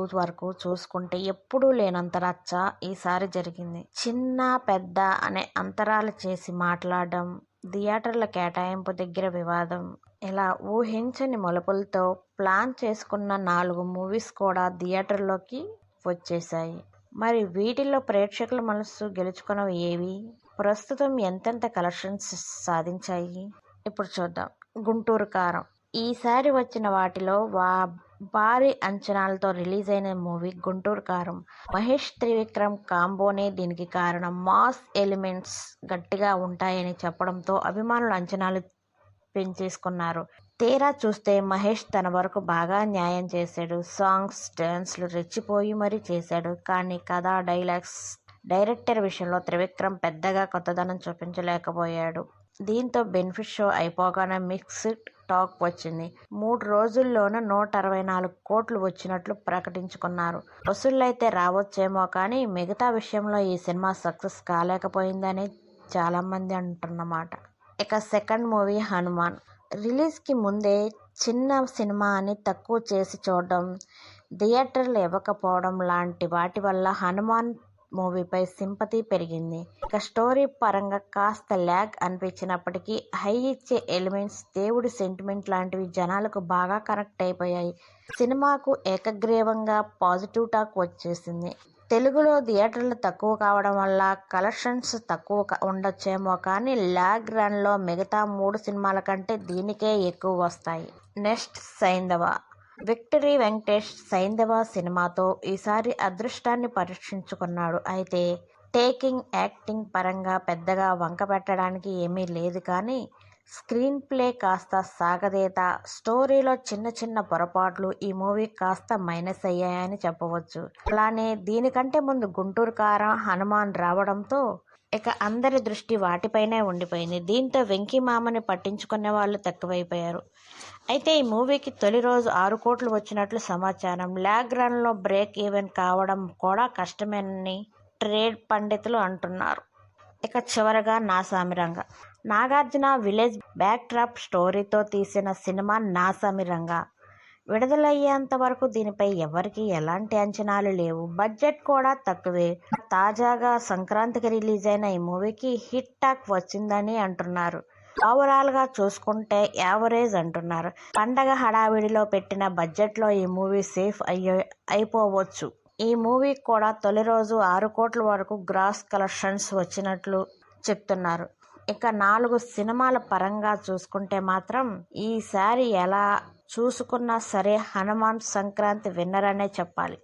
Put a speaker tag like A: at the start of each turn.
A: వరకు చూసుకుంటే ఎప్పుడూ లేనంత రచ్చ ఈసారి జరిగింది. చిన్న పెద్ద అనే అంతరాలు చేసి మాట్లాడడం థియేటర్ల కేటాయింపు దగ్గర వివాదం ఇలా ఊహించని మలుపులతో ప్లాన్ చేసుకున్న నాలుగు మూవీస్ కూడా థియేటర్లోకి వచ్చేసాయి మరి వీటిల్లో ప్రేక్షకుల మనస్సు గెలుచుకున్నవి ఏవి? ప్రస్తుతం ఎంతెంత కలెక్షన్స్ సాధించాయి? ఇప్పుడు చూద్దాం. గుంటూరు కారం. ఈసారి వచ్చిన వాటిలో వా భారీ అంచనాలతో రిలీజ్ అయిన మూవీ గుంటూరు కారం. మహేష్ త్రివిక్రమ్ కాంబోనే దీనికి కారణం. మాస్ ఎలిమెంట్స్ గట్టిగా ఉంటాయని చెప్పడంతో అభిమానులు అంచనాలు పెంచేసుకున్నారు. తీరా చూస్తే మహేష్ తన వరకు బాగా న్యాయం చేశాడు. సాంగ్స్ డ్యాన్స్లు రెచ్చిపోయి మరీ చేశాడు. కానీ కథ డైలాగ్స్ డైరెక్టర్ విషయంలో త్రివిక్రమ్ పెద్దగా కొత్తదనం చూపించలేకపోయాడు. దీంతో బెనిఫిట్ షో అయిపోగానే మిక్స్డ్ టాక్ వచ్చింది. మూడు రోజుల్లోనే నూట అరవై నాలుగు కోట్లు వచ్చినట్లు ప్రకటించుకున్నారు. వసూళ్ళైతే రావచ్చేమో కానీ మిగతా విషయంలో ఈ సినిమా సక్సెస్ కాలేకపోయిందని చాలామంది అంటున్నమాట. ఇక సెకండ్ మూవీ హనుమాన్. రిలీజ్కి ముందే చిన్న సినిమా అని తక్కువ చేసి చూడడం థియేటర్లు ఇవ్వకపోవడం లాంటి వాటి వల్ల హనుమాన్ మూవీపై సింపతి పెరిగింది. ఇక స్టోరీ పరంగా కాస్త ల్యాగ్ అనిపించినప్పటికీ హై ఇచ్చే ఎలిమెంట్స్ దేవుడి సెంటిమెంట్ లాంటివి జనాలకు బాగా కనెక్ట్ అయిపోయాయి. సినిమాకు ఏకగ్రీవంగా పాజిటివ్ టాక్ వచ్చేసింది. తెలుగులో థియేటర్లు తక్కువ కావడం వల్ల కలెక్షన్స్ తక్కువ ఉండొచ్చేమో కానీ ల్యాగ్ రన్లో మిగతా మూడు సినిమాల కంటే దీనికే ఎక్కువ వస్తాయి. నెక్స్ట్ సైంధవ విక్టరీ వెంకటేష్ సైంధవ సినిమాతో ఈసారి అదృష్టాన్ని పరీక్షించుకున్నాడు. అయితే టేకింగ్ యాక్టింగ్ పరంగా పెద్దగా వంక పెట్టడానికి ఏమీ లేదు కానీ స్క్రీన్ ప్లే కాస్త సాగదీత. స్టోరీలో చిన్న చిన్న పొరపాట్లు ఈ మూవీ కాస్త మైనస్ అయ్యాయని చెప్పవచ్చు. అలానే దీనికంటే ముందు గుంటూరు కారం హనుమాన్ రావడంతో ఇక అందరి దృష్టి వాటిపైనే ఉండిపోయింది. దీంతో వెంకీ మామని పట్టించుకునే వాళ్ళు తక్కువైపోయారు. అయితే ఈ మూవీకి తొలి రోజు ఆరు కోట్లు వచ్చినట్లు సమాచారం. ల్యాగ్ రన్లో బ్రేక్ ఈవెన్ కావడం కూడా కష్టమేనని ట్రేడ్ పండితులు అంటున్నారు. ఇక చివరగా Naa Saamiranga Nagarjuna village backdrop స్టోరీతో తీసిన సినిమా నాసమిరంగా విడుదలయ్యేంత వరకు దీనిపై ఎవరికి ఎలాంటి అంచనాలు లేవు. బడ్జెట్ కూడా తక్కువే. తాజాగా సంక్రాంతికి రిలీజ్ అయిన ఈ మూవీకి హిట్ టాక్ వచ్చిందని అంటున్నారు. ఓవరాల్గా చూసుకుంటే యావరేజ్ అంటున్నారు. పండగ హడావిడిలో పెట్టిన బడ్జెట్లో ఈ మూవీ సేఫ్ అయ్యే అయిపోవచ్చు. ఈ మూవీ కూడా తొలి రోజు ఆరు కోట్ల వరకు గ్రాస్ కలెక్షన్స్ వచ్చినట్లు చెప్తున్నారు. ఇక నాలుగు సినిమాల పరంగా చూసుకుంటే మాత్రం ఈసారి ఎలా చూసుకున్నా సరే హనుమాన్ సంక్రాంతి విన్నర్ అనే చెప్పాలి.